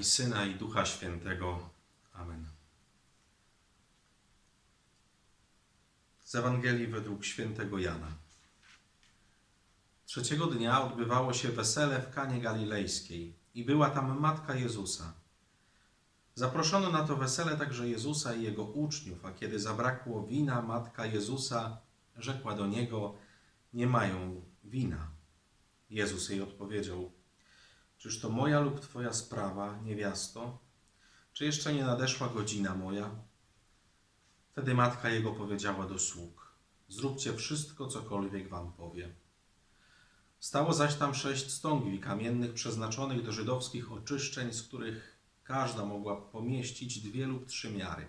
I Syna i Ducha Świętego. Amen. Z Ewangelii według świętego Jana. Trzeciego dnia odbywało się wesele w Kanie Galilejskiej i była tam matka Jezusa. Zaproszono na to wesele także Jezusa i jego uczniów, a kiedy zabrakło wina, matka Jezusa rzekła do niego: Nie mają wina. Jezus jej odpowiedział: Czyż to moja lub twoja sprawa, niewiasto? Czy jeszcze nie nadeszła godzina moja? Wtedy matka jego powiedziała do sług: Zróbcie wszystko, cokolwiek wam powie. Stało zaś tam sześć stągwi kamiennych przeznaczonych do żydowskich oczyszczeń, z których każda mogła pomieścić dwie lub trzy miary.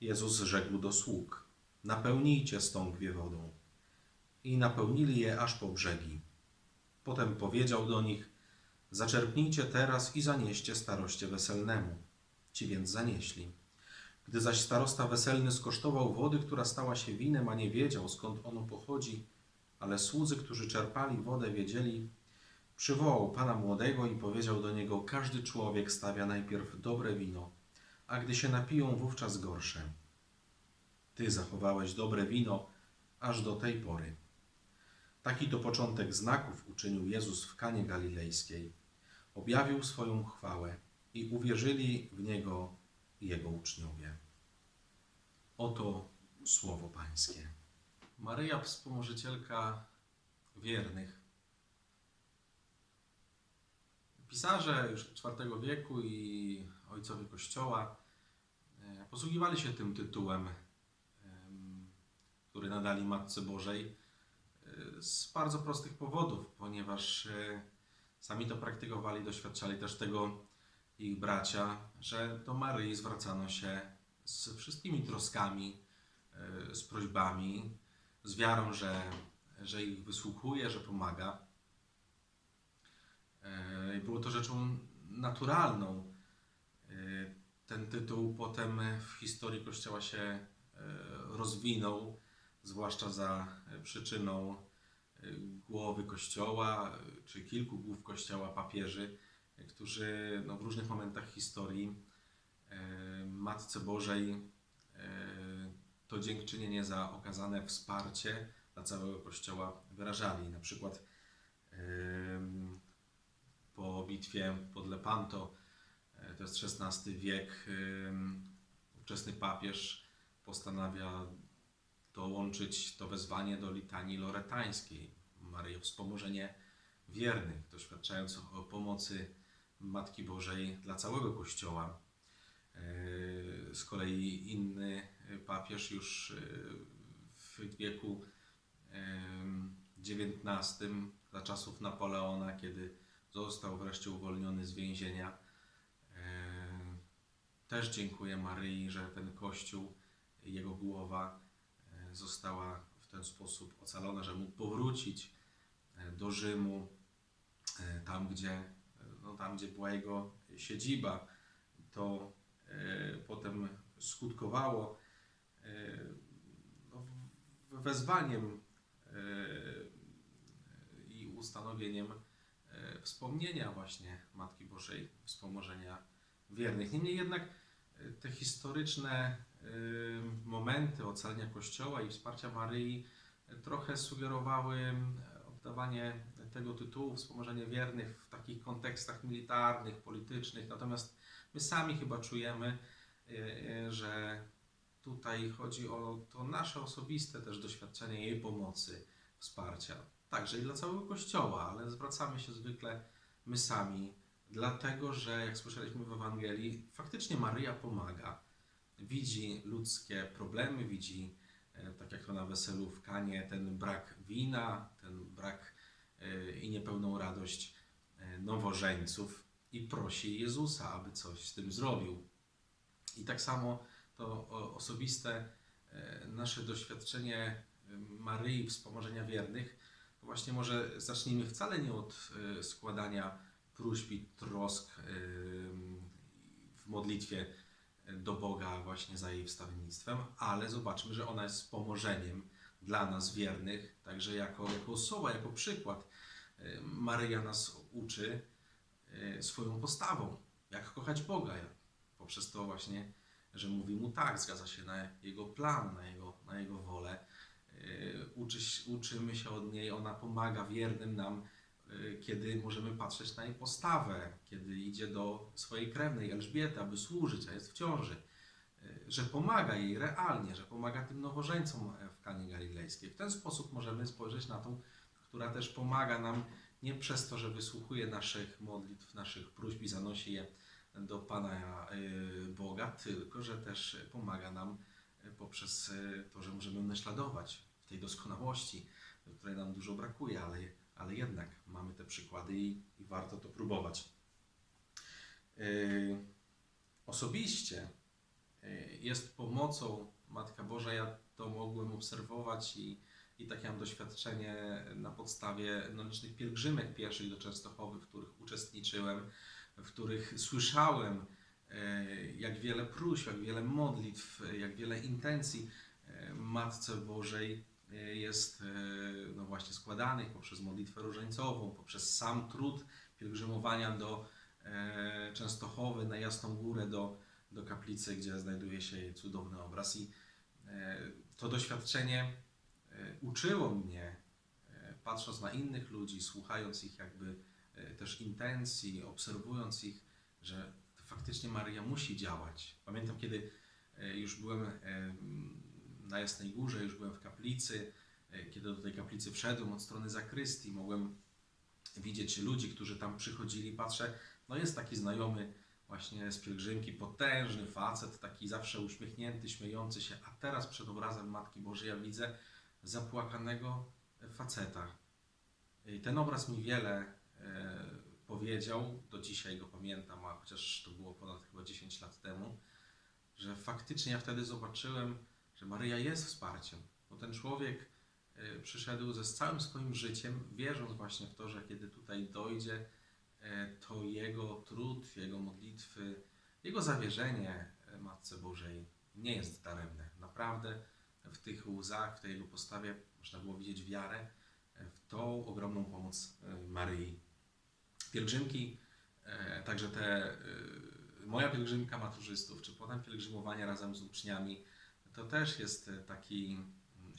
Jezus rzekł do sług: Napełnijcie stągwie wodą. I napełnili je aż po brzegi. Potem powiedział do nich: Zaczerpnijcie teraz i zanieście staroście weselnemu. Ci więc zanieśli. Gdy zaś starosta weselny skosztował wody, która stała się winem, a nie wiedział skąd ono pochodzi, ale słudzy, którzy czerpali wodę, wiedzieli, przywołał pana młodego i powiedział do niego: Każdy człowiek stawia najpierw dobre wino, a gdy się napiją, wówczas gorsze. Ty zachowałeś dobre wino aż do tej pory. Taki to początek znaków uczynił Jezus w Kanie Galilejskiej. Objawił swoją chwałę i uwierzyli w Niego Jego uczniowie. Oto słowo Pańskie. Maryja, wspomożycielka wiernych. Pisarze już IV wieku i ojcowie Kościoła e, posługiwali się tym tytułem, em, który nadali Matce Bożej z bardzo prostych powodów, ponieważ e, sami to praktykowali, doświadczali też tego ich bracia, że do Maryi zwracano się z wszystkimi troskami, e, z prośbami, z wiarą, że, że ich wysłuchuje, że pomaga. E, I było to rzeczą naturalną. Ten tytuł potem w historii Kościoła się rozwinął, zwłaszcza za przyczyną głowy Kościoła, e, czy kilku głów Kościoła, papieży, e, którzy no, w różnych momentach historii e, Matce Bożej e, to dziękczynienie za okazane wsparcie dla całego Kościoła wyrażali. Na przykład em, po bitwie pod Lepanto, e, to jest XVI wiek, ówczesny papież postanawia dołączyć to wezwanie do litanii loretańskiej. Maryjo, wspomożenie wiernych, doświadczając o pomocy Matki Bożej dla całego Kościoła. E, Z kolei inny papież już e, w wieku XIX, za czasów Napoleona, kiedy został wreszcie uwolniony z więzienia, e, też dziękuję Maryi, że ten Kościół, jego głowa została w ten sposób ocalona, że mógł powrócić e, do Rzymu, e, tam gdzie, e, no, tam, gdzie była jego siedziba. To potem skutkowało no, wezwaniem i ustanowieniem wspomnienia właśnie Matki Bożej, wspomożenia wiernych. Niemniej jednak te historyczne momenty ocalenia Kościoła i wsparcia Maryi trochę sugerowały e, oddawanie tego tytułu wspomożenie wiernych w takich kontekstach militarnych, politycznych. Natomiast my sami chyba czujemy, e, e, że tutaj chodzi o to nasze osobiste też doświadczenie jej pomocy, wsparcia. Także i dla całego Kościoła, ale zwracamy się zwykle my sami, dlatego że, jak słyszeliśmy w Ewangelii, faktycznie Maryja pomaga. Widzi ludzkie problemy, widzi, e, tak jak to na weselu w Kanie, ten brak wina, ten brak e, i niepełną radość e, nowożeńców i prosi Jezusa, aby coś z tym zrobił. I tak samo to osobiste nasze doświadczenie Maryi, wspomożenia wiernych, to właśnie może zacznijmy wcale nie od składania próśb i trosk w modlitwie do Boga właśnie za jej wstawiennictwem, ale zobaczmy, że ona jest wspomożeniem dla nas wiernych, także jako, jako osoba, jako przykład. E, Maryja nas uczy e, swoją postawą, jak kochać Boga, poprzez to właśnie, że mówi mu tak, zgadza się na jego plan, na jego, na jego wolę. E, Uczy, uczymy się od niej, ona pomaga wiernym nam, kiedy możemy patrzeć na jej postawę, kiedy idzie do swojej krewnej Elżbiety, aby służyć, a jest w ciąży. E, Że pomaga jej realnie, że pomaga tym nowożeńcom e, w Kanie Galilejskiej. W ten sposób możemy spojrzeć na tą, która też pomaga nam nie przez to, że wysłuchuje naszych modlitw, naszych próśb i zanosi je do Pana e, Boga, tylko że też pomaga nam e, poprzez to, że możemy naśladować w tej doskonałości, której nam dużo brakuje, ale, ale jednak mamy te przykłady i, i warto to próbować. E, Osobiście e, jest pomocą Matka Boża, ja to mogłem obserwować i, i takie mam doświadczenie na podstawie no, licznych pielgrzymek pieszych do Częstochowy, w których uczestniczyłem, w których słyszałem, e, jak wiele próśb, jak wiele modlitw, jak wiele intencji Matce Bożej jest właśnie składanych poprzez modlitwę różańcową, poprzez sam trud pielgrzymowania do e, Częstochowy, na Jasną Górę, do, do kaplicy, gdzie znajduje się cudowny obraz. I e, to doświadczenie e, uczyło mnie, patrząc na innych ludzi, słuchając ich jakby też intencji, obserwując ich, że faktycznie Maria musi działać. Pamiętam, kiedy już byłem na Jasnej Górze, już byłem w kaplicy, kiedy do tej kaplicy wszedłem od strony zakrystii, mogłem widzieć ludzi, którzy tam przychodzili, patrzę, no jest taki znajomy właśnie z pielgrzymki, potężny facet, taki zawsze uśmiechnięty, śmiejący się, a teraz przed obrazem Matki Bożej ja widzę zapłakanego faceta. I ten obraz mi wiele e, powiedział, do dzisiaj go pamiętam, a chociaż to było ponad chyba 10 lat temu, że faktycznie ja wtedy zobaczyłem, że Maryja jest wsparciem, bo ten człowiek e, przyszedł ze całym swoim życiem, wierząc właśnie w to, że kiedy tutaj dojdzie, e, to jego trud, jego modlitwy, jego zawierzenie e, Matce Bożej nie jest daremne. Naprawdę w tych łzach, w tej jego postawie można było widzieć wiarę w tą ogromną pomoc Maryi. Pielgrzymki, także te, moja pielgrzymka maturzystów, czy potem pielgrzymowanie razem z uczniami, to też jest taki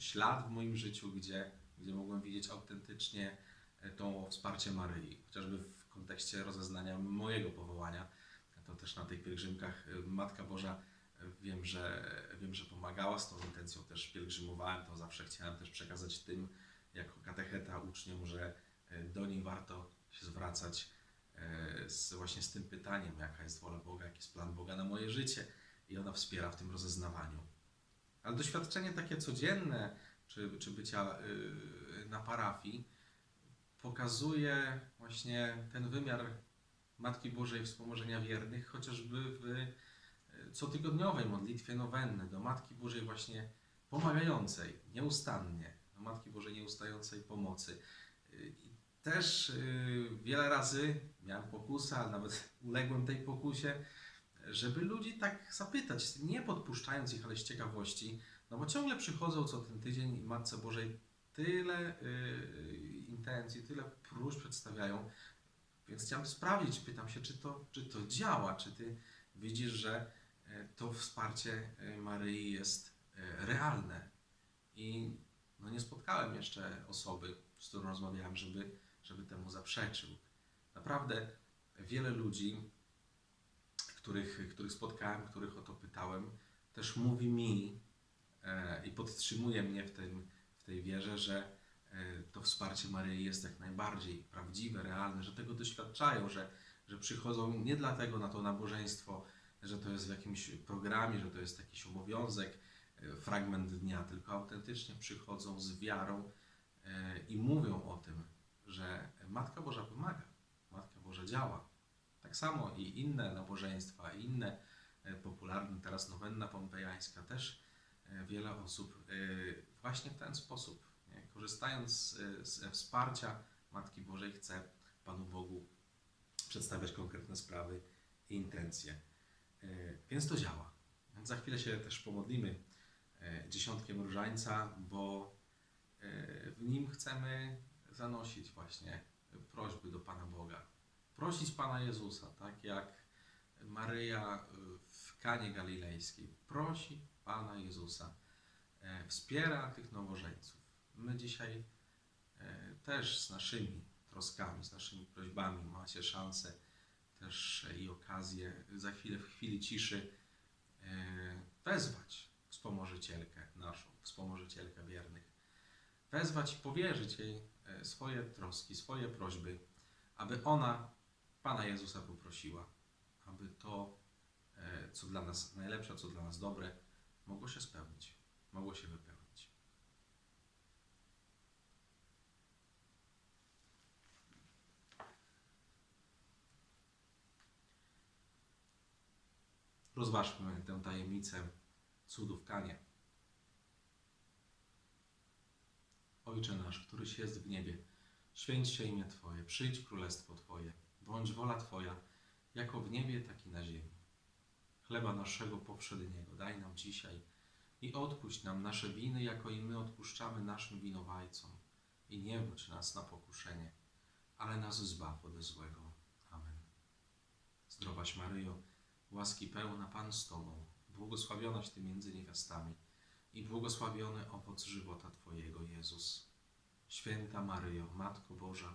ślad w moim życiu, gdzie, gdzie mogłem widzieć autentycznie e, to wsparcie Maryi, chociażby w kontekście rozeznania mojego powołania. To też na tych pielgrzymkach e, Matka Boża e, wiem, że, wiem, że pomagała z tą intencją, też pielgrzymowałem, to zawsze chciałem też przekazać tym, jako katecheta uczniom, że do niej warto się zwracać z, właśnie z tym pytaniem, jaka jest wola Boga, jaki jest plan Boga na moje życie i ona wspiera w tym rozeznawaniu. Ale doświadczenie takie codzienne, czy, czy bycia y, na parafii, pokazuje właśnie ten wymiar Matki Bożej Wspomożenia Wiernych, chociażby w y, cotygodniowej modlitwie nowenny do Matki Bożej właśnie pomagającej nieustannie, do Matki Bożej nieustającej pomocy. I też y, wiele razy miałem pokusę, ale nawet uległem tej pokusie, żeby ludzi tak zapytać, nie podpuszczając ich, ale z ciekawości, no bo ciągle przychodzą co ten tydzień i Matce Bożej tyle y, intencji, tyle próśb przedstawiają, więc chciałem sprawdzić, pytam się, czy to, czy to działa, czy ty widzisz, że e, to wsparcie e, Maryi jest e, realne. I no nie spotkałem jeszcze osoby, z którą rozmawiałem, żeby, żeby temu zaprzeczył. Naprawdę wiele ludzi, których, których spotkałem, których o to pytałem, też mówi mi e, i podtrzymuje mnie w, tym, w tej wierze, że e, to wsparcie Maryi jest jak najbardziej prawdziwe, realne, że tego doświadczają, że, że przychodzą nie dlatego na to nabożeństwo, że to jest w jakimś programie, że to jest jakiś obowiązek, e, fragment dnia, tylko autentycznie przychodzą z wiarą e, i mówią o tym, że Matka Boża pomaga, Matka Boża działa. Tak samo i inne nabożeństwa, inne e, popularne, teraz nowenna pompejańska, też e, wiele osób e, właśnie w ten sposób, nie, korzystając z, z wsparcia Matki Bożej, chce Panu Bogu przedstawiać konkretne sprawy i intencje. Więc to działa. Za chwilę się też pomodlimy dziesiątkiem różańca, bo w nim chcemy zanosić właśnie prośby do Pana Boga. Prosić Pana Jezusa, tak jak Maryja w Kanie Galilejskiej prosi Pana Jezusa, e, wspiera tych nowożeńców. My dzisiaj e, też z naszymi troskami, z naszymi prośbami macie szansę też i okazję za chwilę, w chwili ciszy e, wezwać wspomożycielkę naszą, wspomożycielkę wiernych. Wezwać i powierzyć jej e, swoje troski, swoje prośby, aby ona Pana Jezusa poprosiła, aby to, e, co dla nas najlepsze, co dla nas dobre, mogło się spełnić, mogło się wypełnić. Rozważmy tę tajemnicę cudów Kanie. Ojcze nasz, któryś jest w niebie, święć się imię Twoje, przyjdź królestwo Twoje, bądź wola Twoja, jako w niebie, tak i na ziemi. Chleba naszego powszedniego daj nam dzisiaj i odpuść nam nasze winy, jako i my odpuszczamy naszym winowajcom. I nie wódź nas na pokuszenie, ale nas zbaw ode złego. Amen. Zdrowaś Maryjo, łaski pełna Pan z Tobą, błogosławionaś Ty między niewiastami i błogosławiony owoc żywota Twojego, Jezus. Święta Maryjo, Matko Boża,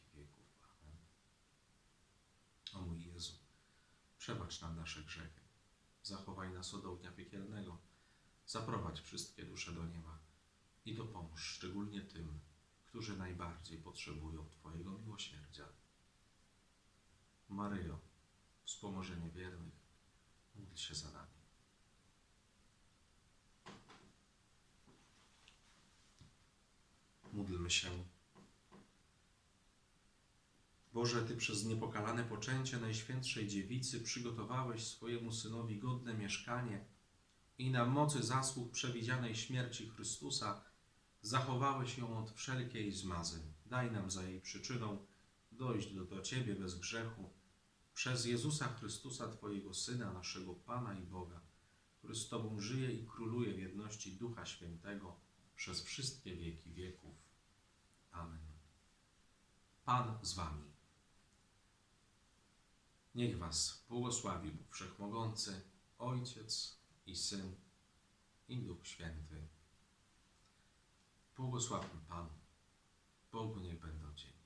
O mój Jezu, przebacz nam nasze grzechy, zachowaj nas od ognia piekielnego, zaprowadź wszystkie dusze do nieba i dopomóż szczególnie tym, którzy najbardziej potrzebują Twojego miłosierdzia. Maryjo, wspomożenie wiernych, módl się za nami. Módlmy się. Boże, Ty przez niepokalane poczęcie Najświętszej Dziewicy przygotowałeś swojemu Synowi godne mieszkanie i na mocy zasług przewidzianej śmierci Chrystusa zachowałeś ją od wszelkiej zmazy. Daj nam za jej przyczyną dojść do, do Ciebie bez grzechu przez Jezusa Chrystusa, Twojego Syna, naszego Pana i Boga, który z Tobą żyje i króluje w jedności Ducha Świętego przez wszystkie wieki wieków. Amen. Pan z Wami. Niech Was błogosławi Bóg Wszechmogący, Ojciec i Syn i Duch Święty. Błogosławmy Panu. Bogu niech będą dzięki.